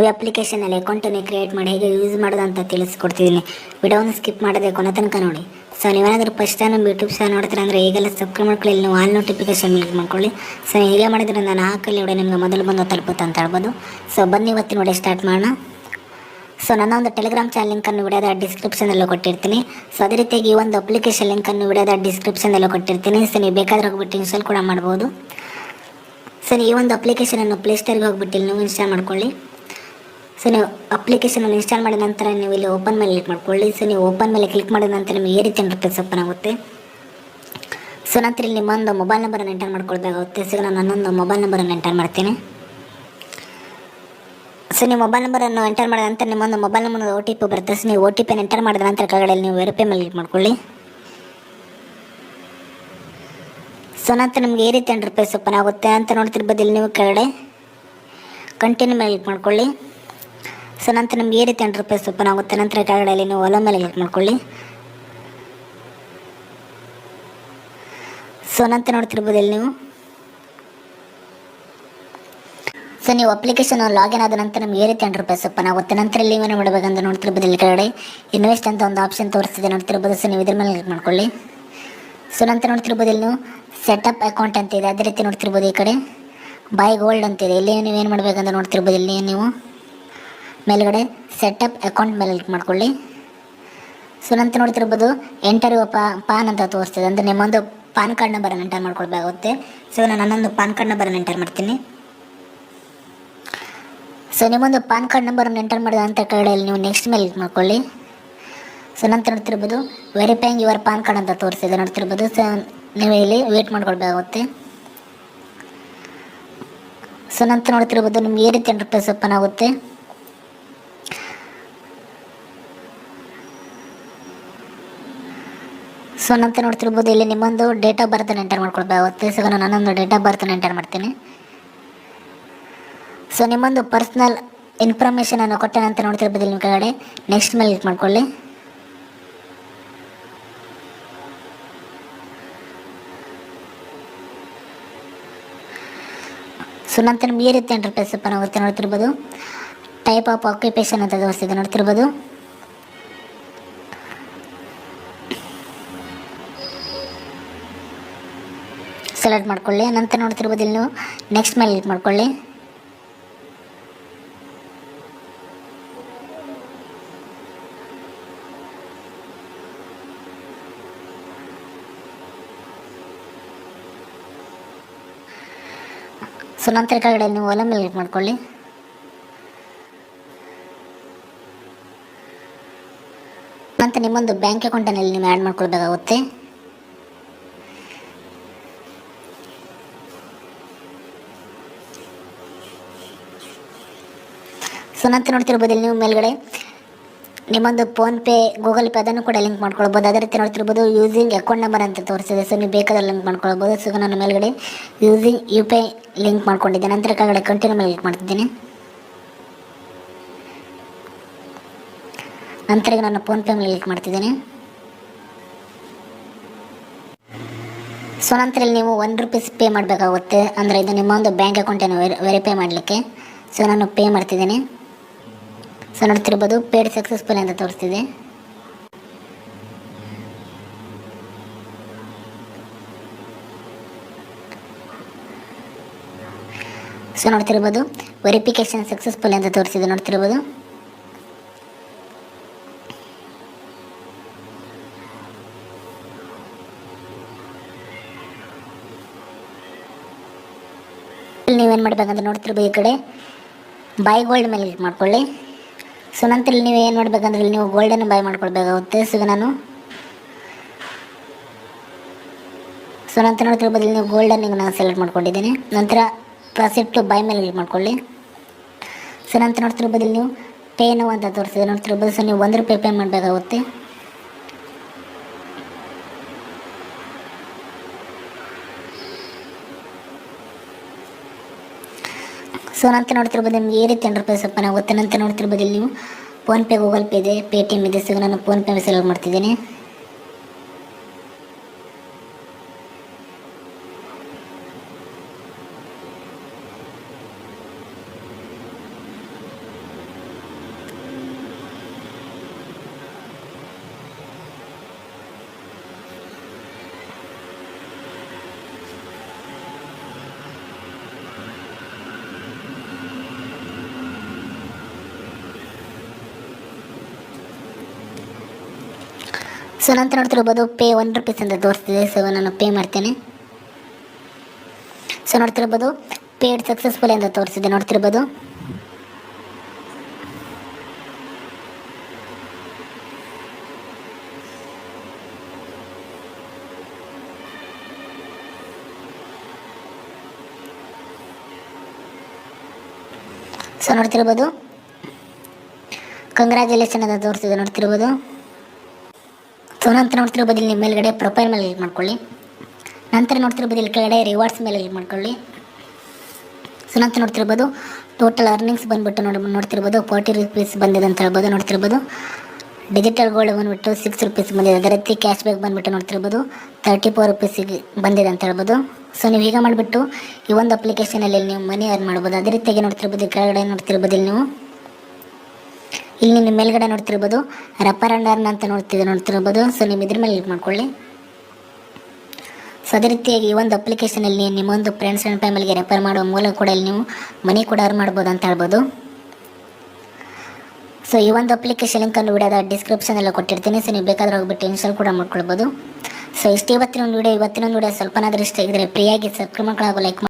ಈ ಅಪ್ಲಿಕೇಶನಲ್ಲಿ ಅಕೌಂಟನ್ನು ಕ್ರಿಯೇಟ್ ಮಾಡಿ ಹೇಗೆ ಯೂಸ್ ಮಾಡೋದು ಅಂತ ತಿಳಿಸ್ಕೊಡ್ತಿದ್ದೀನಿ ವಿಡಿಯೋವನ್ನು ಸ್ಕಿಪ್ ಮಾಡದೆ ಕೊನೆ ತನಕ ನೋಡಿ. ಸೊ ನೀವೇನಾದರೂ ಫಸ್ಟ್ ಟೈಮ್ ನಮ್ಮ ಯೂಟ್ಯೂಬ್ ಚಾನಲ್ ನೋಡ್ತೀರಾ ಅಂದರೆ ಈಗೆಲ್ಲ ಸಬ್ಸ್ಕ್ರೈಬ್ ಮಾಡ್ಕೊಳ್ಳಿ ನೀವು ಆಲ್ ನೋಟಿಫಿಕೇಶನ್ ಕ್ಲಿಕ್ ಮಾಡ್ಕೊಳ್ಳಿ. ಸೊ ಹೀಗೆ ಮಾಡಿದ್ರೆ ನಾನು ಹಾಕಲ್ಲಿ ವಿಡಿಯೋ ನಿಮಗೆ ಮೊದಲು ಬಂದು ತಲುಪುತ್ತೆ ಅಂತ ಹೇಳ್ಬೋದು. ಸೊ ಬನ್ನಿ ಇವತ್ತಿನ ನೋಡಿ ಸ್ಟಾರ್ಟ್ ಮಾಡೋಣ. ಸೊ ನನ್ನ ಒಂದು ಟೆಲಿಗ್ರಾಮ್ ಚಾನಲ್ ಲಿಂಕನ್ನು ವಿಡಿಯೋದ ಡಿಸ್ಕ್ರಿಪ್ಷನಲ್ಲೂ ಕೊಟ್ಟಿರ್ತೀನಿ. ಸೊ ಅದೇ ರೀತಿಯಾಗಿ ಈ ಒಂದು ಅಪ್ಲಿಕೇಶನ್ ಲಿಂಕನ್ನು ವಿಡಿಯೋದ ಡಿಸ್ಕ್ರಿಪ್ಷನಲ್ಲೂ ಕೊಟ್ಟಿರ್ತೀನಿ. ಸೊ ನೀವು ಬೇಕಾದ್ರೆ ಹೋಗ್ಬಿಟ್ಟು ಇನ್ಸ್ಟಾಲ್ ಕೂಡ ಮಾಡ್ಬೋದು. ಸರ್ ಈ ಒಂದು ಅಪ್ಲಿಕೇಶನನ್ನು ಪ್ಲೇಸ್ಟೋರ್ಗೆ ಹೋಗ್ಬಿಟ್ಟು ನೀವು ಇನ್ಸ್ಟಾಲ್ ಮಾಡ್ಕೊಳ್ಳಿ. ಸೊ ನೀವು ಅಪ್ಲಿಕೇಶನನ್ನು ಇನ್ಸ್ಟಾಲ್ ಮಾಡಿದ ನಂತರ ನೀವು ಇಲ್ಲಿ ಓಪನ್ ಮೇಲೆ ಕ್ಲಿಕ್ ಮಾಡ್ಕೊಳ್ಳಿ. ಸೊ ನೀವು ಓಪನ್ ಮೇಲೆ ಕ್ಲಿಕ್ ಮಾಡಿದ ನಂತರ ನಿಮಗೆ ಈ ರೀತಿ ಇಂಟರ್ಫೇಸ್ ಓಪನ್ ಆಗುತ್ತೆ. ಸೊ ನಂತರ ಇಲ್ಲಿ ನಿಮ್ಮ ಒಂದು ಮೊಬೈಲ್ ನಂಬರನ್ನು ಎಂಟರ್ ಮಾಡ್ಕೊಳ್ಬೇಕಾಗುತ್ತೆ ಸೊ ನಾನು ನನ್ನೊಂದು ಮೊಬೈಲ್ ನಂಬರನ್ನು ಎಂಟರ್ ಮಾಡ್ತೀನಿ. ಸೊ ನೀವು ಮೊಬೈಲ್ ನಂಬರನ್ನು ಎಂಟರ್ ಮಾಡಿದ ನಂತರ ನಿಮ್ಮೊಂದು mobile number O T P ಬರುತ್ತೆ. ಸೊ ನೀವು ಒ ಟಿ ಪಿನ ಎಂಟರ್ ಮಾಡಿದ ನಂತರ ಕೆಳಗಡೆ ನೀವು ವೆರಿಫೈ ಮೇಲೆ ಕ್ಲಿಕ್ ಮಾಡ್ಕೊಳ್ಳಿ. ಸೊ ನಂತರ ನಿಮಗೆ ಈ ರೀತಿ ಇಂಟರ್ಫೇಸ್ ಓಪನ್ ಆಗುತ್ತೆ ಅಂತ ನೋಡ್ತಿರ್ಬೋದು ಇಲ್ಲಿ ನೀವು ಕೆಳಗಡೆ. ಕಂಟಿನ್ಯೂ ಮೇಲೆ ಕ್ಲಿಕ್ ಮಾಡ್ಕೊಳ್ಳಿ. ಸೊ ನಂತರ ನಿಮ್ಗೆ ಈ ರೀತಿ ಇಂಟರ್ಫೇಸ್ ಓಪನ್ ಆಗುತ್ತೆ ನಂತರ ಕೆಳಗಡೆ ನೀವು ಒಲ ಮೇಲೆ ಕ್ಲಿಕ್ ಮಾಡ್ಕೊಳ್ಳಿ. ಸೊ ನಂತರ ನೋಡ್ತಿರ್ಬೋದು ಇಲ್ಲಿ ನೀವು ಸೊ ನೀವು ಅಪ್ಲಿಕೇಶನ್ ಲಾಗಿನ್ ಆದ ನಂತರ ನಿಮ್ಗೆ ಈ ರೀತಿ ಇಂಟರ್ಫೇಸ್ ಓಪನ್ ಆಗುತ್ತೆ ನಂತರ ಇಲ್ಲಿ ಏನೇ ಮಾಡಬೇಕಂತ ನೋಡ್ತಿರ್ಬೋದು ಇಲ್ಲಿ ಕೆಳಗಡೆ. ಇನ್ವೆಸ್ಟ್ ಅಂತ ಒಂದು ಆಪ್ಷನ್ ತೋರಿಸ್ತಿದೆ, ನೋಡ್ತಿರ್ಬೋದು. ಸೊ ನೀವು ಇದ್ರ ಮೇಲೆ ಕ್ಲಿಕ್ ಮಾಡ್ಕೊಳ್ಳಿ. ಸೊ ನಂತರ ನೋಡ್ತಿರ್ಬೋದು ಇಲ್ಲಿ ನೀವು? ಸೆಟಪ್ ಅಕೌಂಟ್ ಅಂತ ಇದೆ, ಅದೇ ರೀತಿ ನೋಡ್ತಿರ್ಬೋದು ಈ ಕಡೆ. ಬೈ ಗೋಲ್ಡ್ ಅಂತಿದೆ ಇಲ್ಲಿ ನೀವು ಏನು ಮಾಡಬೇಕಂತ ನೋಡ್ತಿರ್ಬೋದು ಇಲ್ಲಿ ನೀವು? ಮೇಲ್ಗಡೆ ಸೆಟಪ್ ಅಕೌಂಟ್ ಮೇಲೆ ಕ್ಲಿಕ್ ಮಾಡ್ಕೊಳ್ಳಿ. ಸೊ ನಂತರ ನೋಡ್ತಿರ್ಬೋದು ಎಂಟರ್ ಪ ಪಾನ್ ಅಂತ ತೋರಿಸ್ತದೆ. ಅಂದರೆ ನಿಮ್ಮೊಂದು ಪಾನ್ ಕಾರ್ಡ್ ನಂಬರನ್ನು ಎಂಟರ್ ಮಾಡ್ಕೊಳ್ಬೇಕಾಗುತ್ತೆ. ಸೊ ನಾನು ನನ್ನೊಂದು ಪಾನ್ ಕಾರ್ಡ್ ನಂಬರನ್ನು ಎಂಟರ್ ಮಾಡ್ತೀನಿ. ಸೊ ನಿಮ್ಮೊಂದು ಪಾನ್ ಕಾರ್ಡ್ ನಂಬರನ್ನು ಎಂಟರ್ ಮಾಡಿದ ಅಂತ ಕಡೆಯಲ್ಲಿ ನೀವು ನೆಕ್ಸ್ಟ್ ಮೇಲೆ ಕ್ಲಿಕ್ ಮಾಡ್ಕೊಳ್ಳಿ. ಸೊ ನಂತರ ನೋಡ್ತಿರ್ಬೋದು ವೆರಿಫೈಯಿಂಗ್ ಯುವರ್ ಪಾನ್ ಕಾರ್ಡ್ ಅಂತ ತೋರಿಸಿದೆ ನೋಡ್ತಿರ್ಬೋದು ಸೊ ನೀವು ಇಲ್ಲಿ ವೇಟ್ ಮಾಡ್ಕೊಳ್ಬೇಕಾಗುತ್ತೆ. ಸೊ ನಂತರ ನೋಡ್ತಿರ್ಬೋದು ನಿಮ್ಗೆ ಈ ರೀತಿ ಎಂಟರ್ಪ್ರೈಸ್ ಓಪನ್ ಆಗುತ್ತೆ. ಸೊ ನಂತರ ನೋಡ್ತಿರ್ಬೋದು, ಇಲ್ಲಿ ನಿಮ್ಮೊಂದು ಡೇಟ್ ಆಫ್ ಬರ್ತನ್ನು ಎಂಟರ್ ಮಾಡ್ಕೊಳ್ಬೇಕು. ಸೊ ನಾನು ನನ್ನೊಂದು ಡೇಟ್ ಆಫ್ ಬರ್ತನ್ನು ಎಂಟರ್ ಮಾಡ್ತೀನಿ. ಸೊ ನಿಮ್ಮೊಂದು ಪರ್ಸ್ನಲ್ ಇನ್ಫಾರ್ಮೇಷನನ್ನು ಕೊಟ್ಟ ನಂತರ ನೋಡ್ತಿರ್ಬೋದು ನಿಮ್ಮ ಕೆಳಗಡೆ. ನೆಕ್ಸ್ಟ್ ಮೇಲೆ ಕ್ಲಿಕ್ ಮಾಡ್ಕೊಳ್ಳಿ. ಸೊ ನಂತರ ಈ ರೀತಿ ಇಂಟರ್ಫೇಸ್ ನಾವು ನೋಡ್ತಿರ್ಬೋದು. ಟೈಪ್ ಆಫ್ ಆಕ್ಯುಪೇಷನ್ ಅಂತ ತೋರಿಸ್ತಿದೆ ನೋಡ್ತಿರ್ಬೋದು. ಸೆಲೆಕ್ಟ್ ಮಾಡ್ಕೊಳ್ಳಿ. ನಂತರ ನೋಡ್ತಿರ್ಬೋದು ಇಲ್ಲಿ ನೀವು ನೆಕ್ಸ್ಟ್ ಮೇಲೆ ಕ್ಲಿಕ್ ಮಾಡ್ಕೊಳ್ಳಿ. ಸೊ ನಂತರ ಕೆಳಗಡೆ ನೀವು ಒಲೆ ಮೇಲೆ ಕ್ಲಿಕ್ ಮಾಡ್ಕೊಳ್ಳಿ. ನಂತರ ನಿಮ್ಮೊಂದು ಬ್ಯಾಂಕ್ ಅಕೌಂಟನ್ನು ನೀವು ಆ್ಯಡ್ ಮಾಡ್ಕೊಳ್ಬೇಕಾಗುತ್ತೆ. ಸೊ ನಂತರ ನೋಡ್ತಿರ್ಬೋದು ಇಲ್ಲಿ ನೀವು ಮೇಲ್ಗಡೆ. ನಿಮ್ಮೊಂದು ಫೋನ್ಪೇ ಗೂಗಲ್ ಪೇ ಅದನ್ನು ಕೂಡ ಲಿಂಕ್ ಮಾಡ್ಕೊಳ್ಬೋದು. ಅದೇ ರೀತಿ ನೋಡ್ತಿರ್ಬೋದು ಯೂಸಿಂಗ್ ಅಕೌಂಟ್ ನಂಬರ್ ಅಂತ ತೋರಿಸಿದೆ. ಸೊ ನೀವು ಬೇಕಾದ್ರೆ ಲಿಂಕ್ ಮಾಡ್ಕೊಳ್ಬೋದು. ಸೊ ನಾನು ಮೇಲ್ಗಡೆ using U P I link ಮಾಡ್ಕೊಂಡಿದ್ದೆ. ನಂತರ ಕೆಳಗಡೆ ಕಂಟಿನ್ಯೂ ಮೇಲೆ ಮಾಡ್ತಿದ್ದೀನಿ. ನಂತರ ನಾನು ಫೋನ್ಪೇ ಮೇಲೆ ಕ್ಲಿಕ್ ಮಾಡ್ತಿದ್ದೀನಿ. ಸೊ ನಂತರ ನೀವು ಒನ್ ರುಪೀಸ್ ಪೇ ಮಾಡಬೇಕಾಗುತ್ತೆ. ಅಂದರೆ ಇದು ನಿಮ್ಮ ಒಂದು ಬ್ಯಾಂಕ್ ಅಕೌಂಟನ್ನು ವೆರಿಫೈ ಮಾಡಲಿಕ್ಕೆ. ಸೊ ನಾನು ಪೇ ಮಾಡ್ತಿದ್ದೀನಿ. ಸೊ ನೋಡ್ತಿರ್ಬೋದು ಪೇಡ್ ಸಕ್ಸಸ್ಫುಲ್ ಅಂತ ತೋರಿಸ್ತಿದೆ. ಸೊ ನೋಡ್ತಿರ್ಬೋದು ವೆರಿಫಿಕೇಶನ್ ಸಕ್ಸಸ್ಫುಲ್ ಅಂತ ತೋರಿಸಿದೆ ನೋಡ್ತಿರ್ಬೋದು. ನೀವೇನು ಮಾಡ್ಬೇಕಂತ ನೋಡ್ತಿರ್ಬೋದು ಈ ಕಡೆ ಬೈ ಗೋಲ್ಡ್ ಮೇಲೆ ಮಾಡ್ಕೊಳ್ಳಿ. ಸೊ ನಂತರ ನೀವು ಏನು ಮಾಡಬೇಕಂದ್ರೆ ಇಲ್ಲಿ ನೀವು ಗೋಲ್ಡನ್ನು ಬೈ ಮಾಡ್ಕೊಳ್ಬೇಕಾಗುತ್ತೆ ಸೊ ನಾನು. ಸೊ ನಂತರ ನೋಡ್ತಿರೋ ಇಲ್ಲಿ ನೀವು ಗೋಲ್ಡನ್ ಈಗ ನಾನು ಸೆಲೆಕ್ಟ್ ಮಾಡ್ಕೊಂಡಿದ್ದೀನಿ. ನಂತರ ಪ್ರಾಸಿಟ್ ಟು ಬೈ ಮೇಲೆ ಕ್ಲಿಕ್ ಮಾಡ್ಕೊಳ್ಳಿ. ಸೊ ನಂತರ ನೋಡ್ತಿರ್ಬೋದು ಇಲ್ಲಿ ನೀವು ಪೇ ನೋವು ಅಂತ ತೋರಿಸಿದೆ. ನೋಡ್ತಿರ್ಬೋದು ಸೊ ನೀವು ಒಂದು ರೂಪಾಯಿ ಪೇ ಮಾಡಬೇಕಾಗುತ್ತೆ. ಸೊ ನಂತರ ನೋಡ್ತಿರ್ಬೋದು, ನಿಮ್ಗೆ ಈ ರೀತಿ ಇಂಟರ್ಫೇಸ್ ಸ್ವಲ್ಪ ನಾವು ನಂತರ ನೋಡ್ತಿರ್ಬೋದು ಇಲ್ಲಿ ನೀವು. ಫೋನ್ಪೇ ಗೂಗಲ್ ಪೇ ಇದೆ ಪೇಟಿಎಮ್ ಇದೆ ಸೊ ನಾನು ಫೋನ್ಪೇ ಸೆಲೆಕ್ಟ್ ಮಾಡ್ತಿದ್ದೀನಿ. ಸೊ ನಂತರ ನೋಡ್ತಿರ್ಬೋದು ಪೇ ಒನ್ ರುಪೀಸ್ ಅಂತ ತೋರಿಸ್ತಿದೆ. ಸೊ ನಾನು ಪೇ ಮಾಡ್ತೇನೆ. ಸೊ ನೋಡ್ತಿರ್ಬೋದು ಪೇಡ್ ಸಕ್ಸಸ್ಫುಲ್ ಅಂತ ತೋರಿಸಿದೆ ನೋಡ್ತಿರ್ಬೋದು. ಸೊ ನೋಡ್ತಿರ್ಬೋದು. ಕಂಗ್ರ್ಯಾಚುಲೇಷನ್ ಅಂತ ತೋರಿಸಿದೆ ನೋಡ್ತಿರ್ಬೋದು. ಸೊ ನಂತರ ನೋಡ್ತಿರೋ ಬದಲು ನಿಮ್ಮ ಮೇಲ್ಗಡೆ ಪ್ರೊಫೈಲ್ ಮೇಲೆ ಕ್ಲಿಕ್ ಮಾಡ್ಕೊಳ್ಳಿ. ನಂತರ ನೋಡ್ತಿರೋ ಬದಲು ಕೆಳಗಡೆ ರಿವಾರ್ಡ್ಸ್ ಮೇಲೆ ಕ್ಲಿಕ್ ಮಾಡ್ಕೊಳ್ಳಿ. ಸೊ ನಂತರ ನೋಡ್ತಿರ್ಬೋದು ಟೋಟಲ್ ಅರ್ನಿಂಗ್ಸ್ ಬಂದ್ಬಿಟ್ಟು ನೋಡಿ ನೋಡ್ತಿರ್ಬೋದು ಫೋರ್ಟಿ ರುಪೀಸ್ ಬಂದಿದೆ ಅಂತ ಹೇಳ್ಬೋದು ನೋಡ್ತಿರ್ಬೋದು ಡಿಜಿಟಲ್ ಗೋಲ್ಡ್ ಬಂದ್ಬಿಟ್ಟು ಸಿಕ್ಸ್ ರುಪೀಸ್ ಬಂದಿದೆ. ಅದೇ ರೀತಿ ಕ್ಯಾಶ್ ಬ್ಯಾಕ್ ಬಂದ್ಬಿಟ್ಟು ನೋಡ್ತಿರ್ಬೋದು ತರ್ಟಿ ಫೋರ್ ರುಪೀಸಿಗೆ ಬಂದಿದೆ ಅಂತ ಹೇಳ್ಬೋದು. ಸೊ ನೀವು ಈಗ ಮಾಡಿಬಿಟ್ಟು ಈ ಒಂದು ಅಪ್ಲಿಕೇಶನಲ್ಲಿ ನೀವು ಮನಿ ಅರ್ನ್ ಮಾಡ್ಬೋದು. ಅದೇ ರೀತಿಯಾಗಿ ನೋಡ್ತಿರ್ಬೋದು ಕೆಳಗಡೆ ನೋಡ್ತಿರಬೋದಲ್ಲಿ ನೀವು ಇಲ್ಲಿ ನಿಮ್ಮ ಮೇಲ್ಗಡೆ ನೋಡ್ತಿರ್ಬೋದು. ರಪ್ಪರ್ ಅರ್ನ್ ಅಂತ ನೋಡ್ತಿದ್ದೆ ನೋಡ್ತಿರ್ಬೋದು. ಸೊ ನೀವು ಇದ್ರ ಮೇಲೆ ಕ್ಲಿಕ್ ಮಾಡ್ಕೊಳ್ಳಿ. ಸೊ ಅದೇ ರೀತಿಯಾಗಿ ಈ ಒಂದು ಅಪ್ಲಿಕೇಶನಲ್ಲಿ ನಿಮ್ಮೊಂದು ಫ್ರೆಂಡ್ಸ್ ಆ್ಯಂಡ್ ಫ್ಯಾಮಿಲಿಗೆ ರೆಫರ್ ಮಾಡುವ ಮೂಲಕ ಕೂಡ ಇಲ್ಲಿ ನೀವು ಮನಿ ಕೂಡ ಅರ್ನ್ ಮಾಡ್ಬೋದು ಅಂತ ಹೇಳ್ಬೋದು. ಸೊ ಈ ಒಂದು ಅಪ್ಲಿಕೇಶನ್ ಲಿಂಕನ್ನು ವಿಡಿಯೋದ ಡಿಸ್ಕ್ರಿಪ್ಷನಲ್ಲಿ ಕೊಟ್ಟಿರ್ತೀನಿ. ಸೊ ನೀವು ಬೇಕಾದ್ರೆ ಹೋಗ್ಬಿಟ್ಟು ಇನ್ಸ್ಟಾಲ್ ಕೂಡ ಮಾಡ್ಕೊಳ್ಬೋದು. ಸೊ ಇಷ್ಟು ಇವತ್ತಿನ ಒಂದು ವಿಡಿಯೋ ಇವತ್ತಿನ ಒಂದು ವಿಡಿಯೋ ಸ್ವಲ್ಪನಾದ್ರೂ ಇಷ್ಟ ಆಗಿದ್ರೆ ಫ್ರೀಯಾಗಿ ಸಬ್ಸ್ಕ್ರೈಬ್ ಮಾಡ್ಕೊಳ್ಳೋ ಲೈಕ್